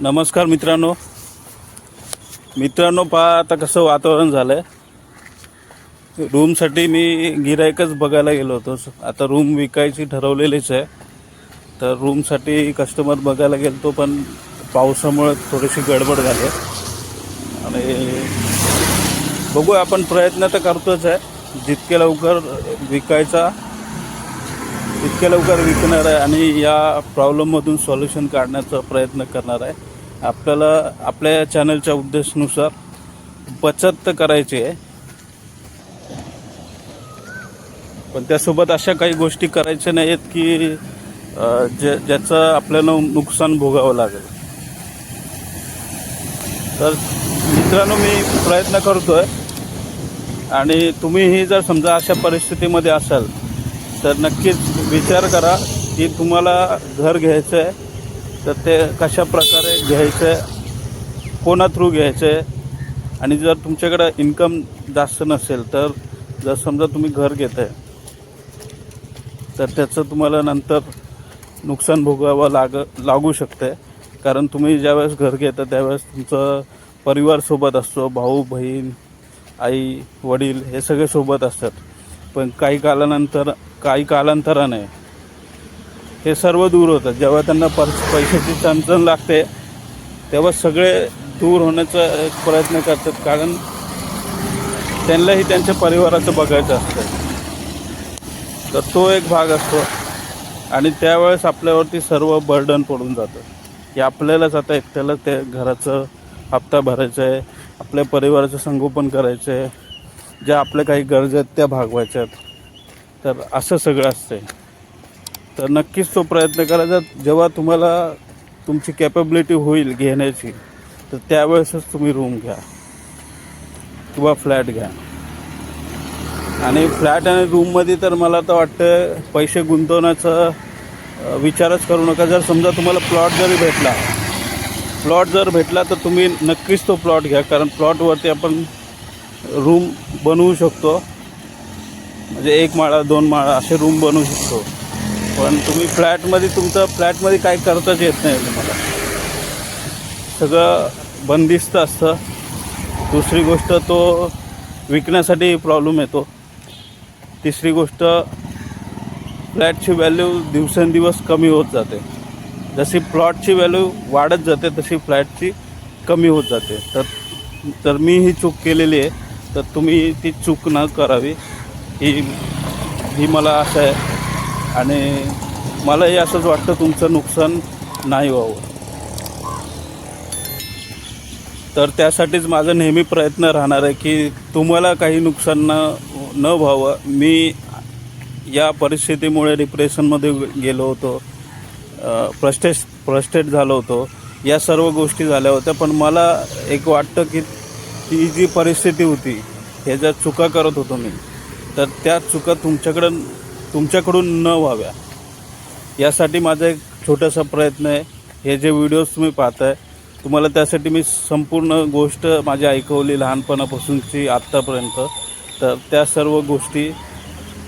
नमस्कार मित्रांनो. मित्रांनो पहा आता कसं वातावरण झालं आहे रूमसाठी मी गिरायकच बघायला गेलो होतो. आता रूम विकायची ठरवलेलीच आहे. तर रूमसाठी कस्टमर बघायला गेलो तो पण पावसामुळे थोडीशी गडबड झाली. आहे. आणि बघूया आपण प्रयत्न तर करतोच आहे. जितके लवकर विकायचा इतक्या लवकर विकणार आहे आणि या प्रॉब्लेममधून सॉल्युशन काढण्याचा प्रयत्न करणार आहे. आपल्याला आपल्या चॅनलच्या उद्देशानुसार बचत तर करायची आहे. पण त्यासोबत अशा काही गोष्टी करायच्या नाही आहेत की जे ज्या ज्याचं आपल्याला नुकसान भोगावं लागेल. तर मित्रांनो मी प्रयत्न करतो आहे आणि तुम्हीही जर समजा अशा परिस्थितीमध्ये असाल तर नक्कीच विचार करा की तुम्हाला घर घ्यायचं आहे तर ते कशा प्रकारे घ्यायचं आहे कोणा थ्रू घ्यायचं आहे आणि जर तुमच्याकडं इन्कम जास्त नसेल तर जर समजा तुम्ही घर घेत आहे तर त्याचं तुम्हाला नंतर नुकसान भोगावं लाग लागू शकते कारण तुम्ही ज्यावेळेस घर घेता त्यावेळेस तुमचं परिवार सोबत असतो भाऊ बहीण आई वडील हे सगळे सोबत असतात. पण काही कालानंतर काही कालांतराने हे सर्व दूर होतात जेव्हा त्यांना पर पैशाची चणचण लागते तेव्हा सगळे दूर होण्याचा एक प्रयत्न करतात. कारण त्यांनाही त्यांच्या परिवाराचं बघायचं असतं. तर तो एक भाग असतो. आणि त्यावेळेस आपल्यावरती सर्व बर्डन पडून जातं. की आपल्यालाच आता एकट्याला ते घराचं हप्ता भरायचा आहे आपल्या परिवाराचं संगोपन करायचं आहे ज्या आपल्या काही गरज आहेत त्या भागवायच्या आहेत तर असं सगळं असतंय. तर नक्कीच तो प्रयत्न करायचा. जेव्हा तुम्हाला तुमची कॅपेबिलिटी होईल घेण्याची तर त्यावेळेसच तुम्ही रूम घ्या. किंवा फ्लॅट घ्या. आणि फ्लॅट आणि रूममध्ये तर मला तर वाटतं पैसे गुंतवण्याचा विचारच करू नका. जर समजा तुम्हाला प्लॉट जरी भेटला प्लॉट जर भेटला तर तुम्ही नक्कीच तो प्लॉट घ्या. कारण प्लॉटवरती आपण रूम बनवू शकतो. म्हणजे एक माळा दोन माळा असे रूम बनवू शकतो. पण तुम्ही फ्लॅटमध्ये तुमचं फ्लॅटमध्ये काय करताच येत नाही तुम्हाला. सगळं बंदिस्त असतं. दुसरी गोष्ट तो विकण्यासाठी प्रॉब्लेम येतो. तिसरी गोष्ट फ्लॅटची व्हॅल्यू दिवसेंदिवस कमी होत जाते. जशी प्लॉटची व्हॅल्यू वाढत जाते तशी फ्लॅटची कमी होत जाते. तर तर मी ही चूक केलेली आहे. तर तुम्ही ती चूक न करावी. ही ही मला असं आहे. आणि मलाही असंच वाटतं तुमचं नुकसान नाही व्हावं. तर त्यासाठीच माझा नेहमी प्रयत्न राहणार आहे की तुम्हाला काही नुकसान न न व्हावं. मी या परिस्थितीमुळे डिप्रेशनमध्ये गेलो होतो. फ्रस्टेट फ्रस्ट्रेट झालो होतो. या सर्व गोष्टी झाल्या होत्या. पण मला एक वाटतं की ती जी परिस्थिती होती हे ज्या चुका करत होतो मी तर त्या चुका तुमच्याकडं तुमच्याकडून न व्हाव्या. यासाठी माझा एक छोटासा प्रयत्न आहे. हे जे व्हिडिओज तुम्ही पाहताय तुम्हाला त्यासाठी मी संपूर्ण गोष्ट माझी ऐकवली लहानपणापासूनची आत्तापर्यंत. तर त्या सर्व गोष्टी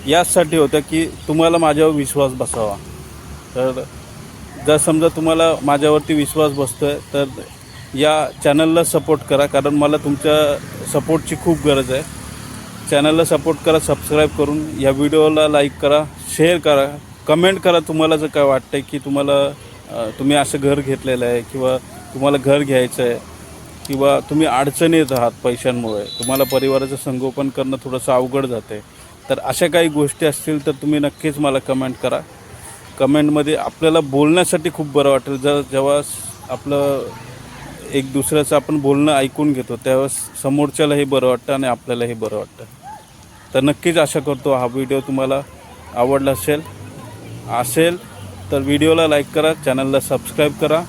याचसाठी होत्या की तुम्हाला माझ्यावर विश्वास बसावा. तर जर समजा तुम्हाला माझ्यावरती विश्वास बसतो आहे तर या चॅनलला सपोर्ट करा कारण मला तुमच्या सपोर्टची खूप गरज आहे. चॅनलला सपोर्ट करा सबस्क्राईब करून या व्हिडिओला लाईक करा शेअर करा कमेंट करा तुम्हाला जर काय वाटतं आहे की तुम्हाला तुम्ही असं घर घेतलेलं आहे किंवा तुम्हाला घर घ्यायचं आहे किंवा तुम्ही अडचणीत आहात पैशांमुळे तुम्हाला परिवाराचं संगोपन करणं थोडंसं अवघड जाते तर अशा काही गोष्टी असतील तर तुम्ही नक्कीच मला कमेंट करा. कमेंटमध्ये आपल्याला बोलण्यासाठी खूप बरं वाटेल. जर जेव्हा आपलं एक दुसऱ्याचं आपण बोलणं ऐकून घेतो त्यावेळेस समोरच्यालाही बरं वाटतं आणि आपल्यालाही बरं वाटतं. तर नक्कीच आशा करतो हा व्हिडिओ तुम्हाला आवडला असेल. असेल तर व्हिडिओला लाईक करा चॅनलला सबस्क्राईब करा.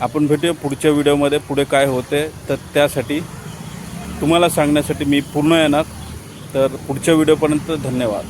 आपण भेटूया पुढच्या व्हिडिओमध्ये पुढे काय होते तर त्यासाठी तुम्हाला सांगण्यासाठी मी पूर्ण येणार. तर पुढच्या व्हिडिओपर्यंत धन्यवाद.